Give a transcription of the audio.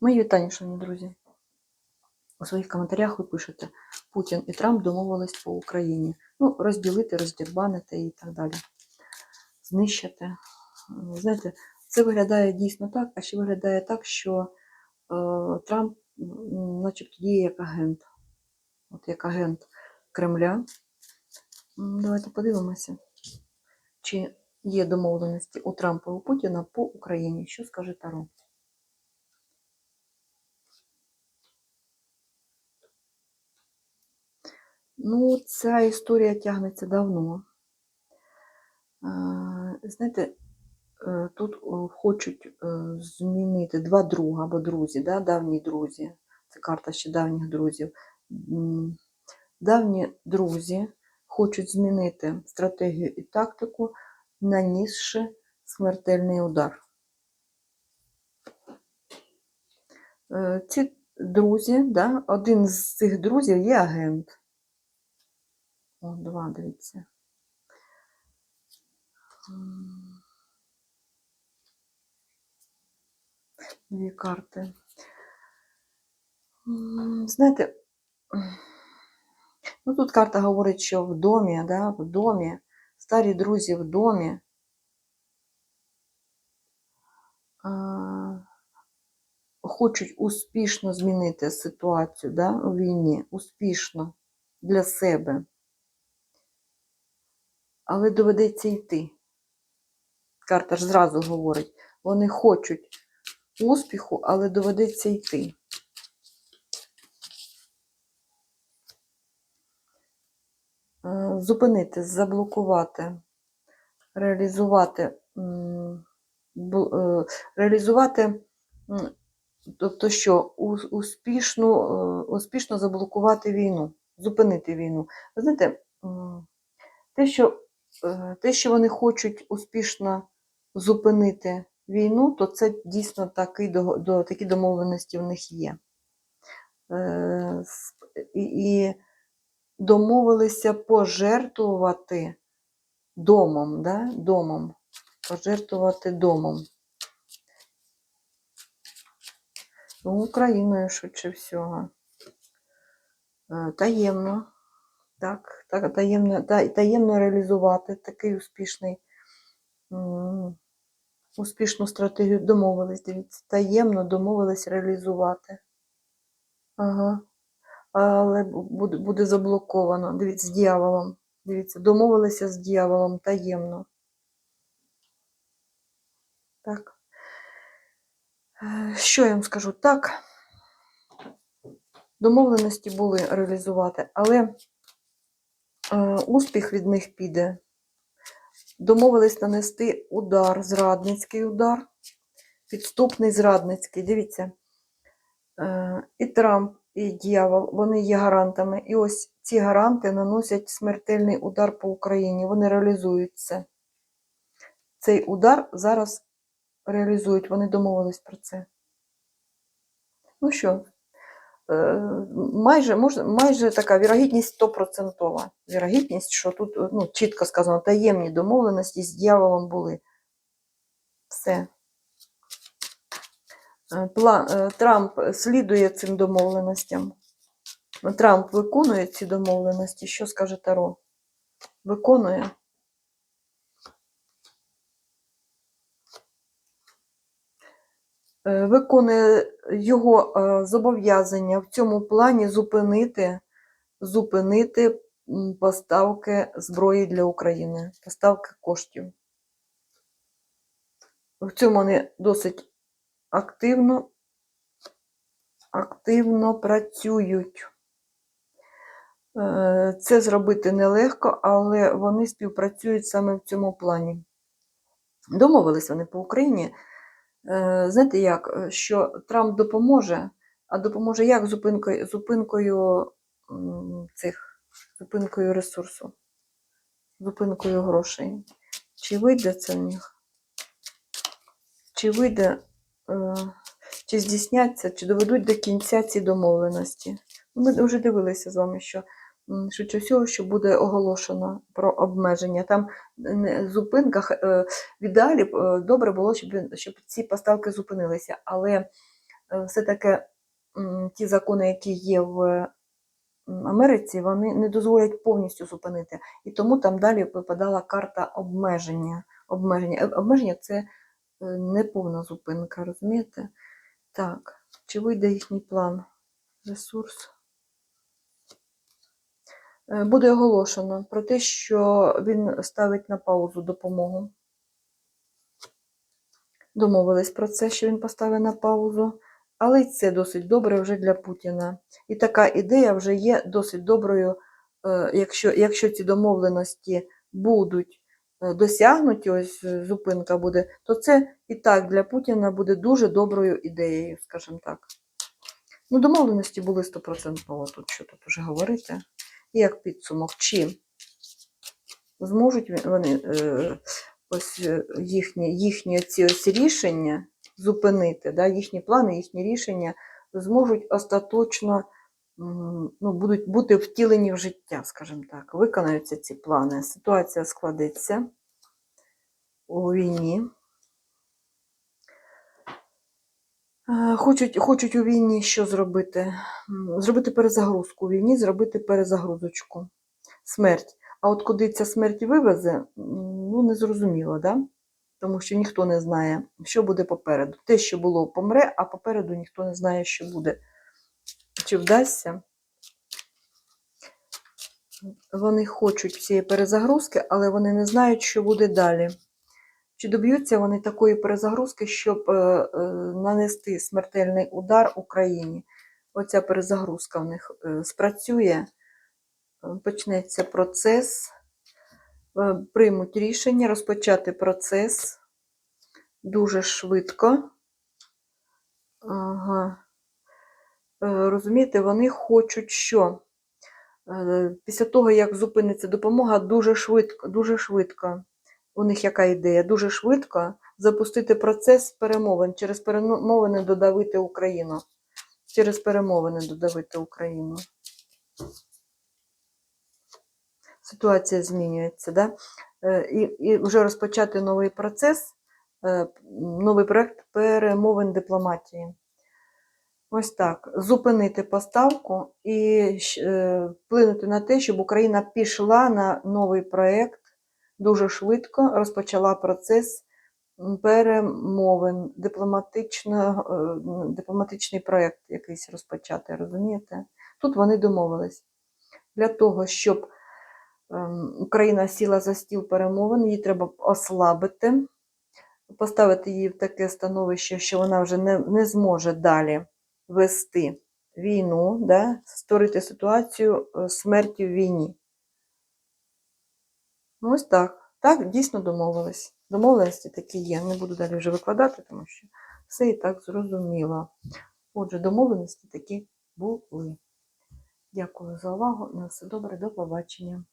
Мої вітання, шановні друзі. У своїх коментарях ви пишете, Путін і Трамп домовились по Україні. Ну, розділити, роздірбанити і так далі. Знищити. Знаєте, це виглядає дійсно так, а ще виглядає так, що е, Трамп, начебто, діє як агент. От як агент Кремля. Давайте подивимося, чи є домовленості у Трампа і у Путіна по Україні. Що скаже Таро? Ну, ця історія тягнеться давно. Знаєте, е, тут хочуть е, змінити два друга або друзі, да, давні друзі. Це карта ще давніх друзів. Давні друзі хочуть змінити стратегію і тактику, нанісши смертельний удар. Е, Ці друзі, да, один з цих друзів є агент. О, два, дивіться. Дві карти. Знаєте, ну тут карта говорить, що в домі, да, в домі, старі друзі в домі. Хочуть успішно змінити ситуацію да, у війні, успішно для себе. Але доведеться йти. Карта ж зразу говорить, вони хочуть успіху, але доведеться йти. Е, Зупинити, заблокувати, реалізувати, е, реалізувати, тобто що, успішно, е, успішно заблокувати війну, зупинити війну. Ви знаєте, те, що, те, що вони хочуть успішно зупинити війну, то це дійсно до, такі домовленості в них є. Е, І, домовилися пожертвувати домом, да? домом, пожертвувати домом. Україною, швидше всього. Е, Таємно. Так, так таємно, таємно реалізувати такий успішний, успішну стратегію домовились, дивіться, таємно домовились реалізувати. Ага. Але буде, буде заблоковано. Дивіться, з дьяволом. Дивіться, домовилися з дьяволом таємно. Так. Е, Що я вам скажу? Так, домовленості були реалізувати, але успіх від них піде. Домовились нанести удар, зрадницький удар, підступний зрадницький. Дивіться, е, і Трамп, і дьявол, вони є гарантами. І ось ці гаранти наносять смертельний удар по Україні. Вони реалізують це. Цей удар зараз реалізують, вони домовились про це. Ну що, е, майже, можна, майже така вірогідність 100%. Вірогідність, що тут ну, чітко сказано, таємні домовленості з дьяволом були. Все. Е, План, е, Трамп слідує цим домовленостям. Трамп виконує ці домовленості. Що скаже Таро? Виконує. Виконує його е, зобов'язання в цьому плані зупинити, зупинити поставки зброї для України, поставки коштів. В цьому вони досить активно, активно працюють. Е, Це зробити нелегко, але вони співпрацюють саме в цьому плані. Домовились вони по Україні. Е, Знаєте як, е, що Трамп допоможе, а допоможе як зупинкою, зупинкою цих, зупинкою ресурсу, зупинкою грошей. Чи вийде це в них? Чи вийде, е, чи здійсняться, чи доведуть до кінця ці домовленості? Ми вже дивилися з вами, що швидше всього, що буде оголошено про обмеження. Там не- зупинка, е, в ідеалі е, добре було, щоб, щоб ці поставки зупинилися, але е, все-таки ті закони, які є в Америці, вони не дозволять повністю зупинити. І тому там далі випадала карта обмеження. Обмеження, Е, обмеження це е, повна зупинка, розумієте? Так, чи вийде їхній план? Ресурс. Е, Буде оголошено про те, що він ставить на паузу допомогу. Домовились про це, що він поставить на паузу. Але й це досить добре вже для Путіна. І така ідея вже є досить доброю, е, якщо, якщо ці домовленості будуть е, досягнуті, ось зупинка буде, то це і так для Путіна буде дуже доброю ідеєю, скажімо так. Ну, домовленості були стопроцентно, тут що тут вже говорити. І як підсумок, чи зможуть вони е, ось е, їхні, їхні ці ось рішення зупинити, да, їхні плани, їхні рішення зможуть остаточно ну, будуть бути втілені в життя, скажімо так, виконаються ці плани. Ситуація складеться у війні. Е, Хочуть, хочуть у війні що зробити? Зробити перезагрузку у війні, зробити перезагрузочку. Смерть. А от куди ця смерть вивезе, ну не зрозуміло, да? тому що ніхто не знає, що буде попереду. Те, що було, помре, а попереду ніхто не знає, що буде. Чи вдасться? Вони хочуть цієї перезагрузки, але вони не знають, що буде далі. Чи доб'ються вони такої перезагрузки, щоб е, е, нанести смертельний удар Україні? Оця перезагрузка в них е, спрацює, почнеться процес, приймуть рішення розпочати процес дуже швидко. Ага. Розумієте, вони хочуть що? Після того, як зупиниться допомога, дуже швидко, дуже швидко. У них яка ідея? Дуже швидко запустити процес перемовин, через перемовини додавити Україну. Через перемовини додавити Україну. Ситуація змінюється, да? Е, І, і вже розпочати новий процес, е, новий проект перемовин дипломатії. Ось так. Зупинити поставку і е, вплинути на те, щоб Україна пішла на новий проект дуже швидко, розпочала процес перемовин, е, дипломатичний проект якийсь розпочати, розумієте? Тут вони домовились. Для того, щоб ем, Україна сіла за стіл перемовин, її треба ослабити, поставити її в таке становище, що вона вже не, не зможе далі вести війну, да, створити ситуацію е, смерті в війні. Ну, ось так. Так, дійсно домовились. Домовленості такі є. Не буду далі вже викладати, тому що все і так зрозуміло. Отже, домовленості такі були. Дякую за увагу. На все добре, до побачення.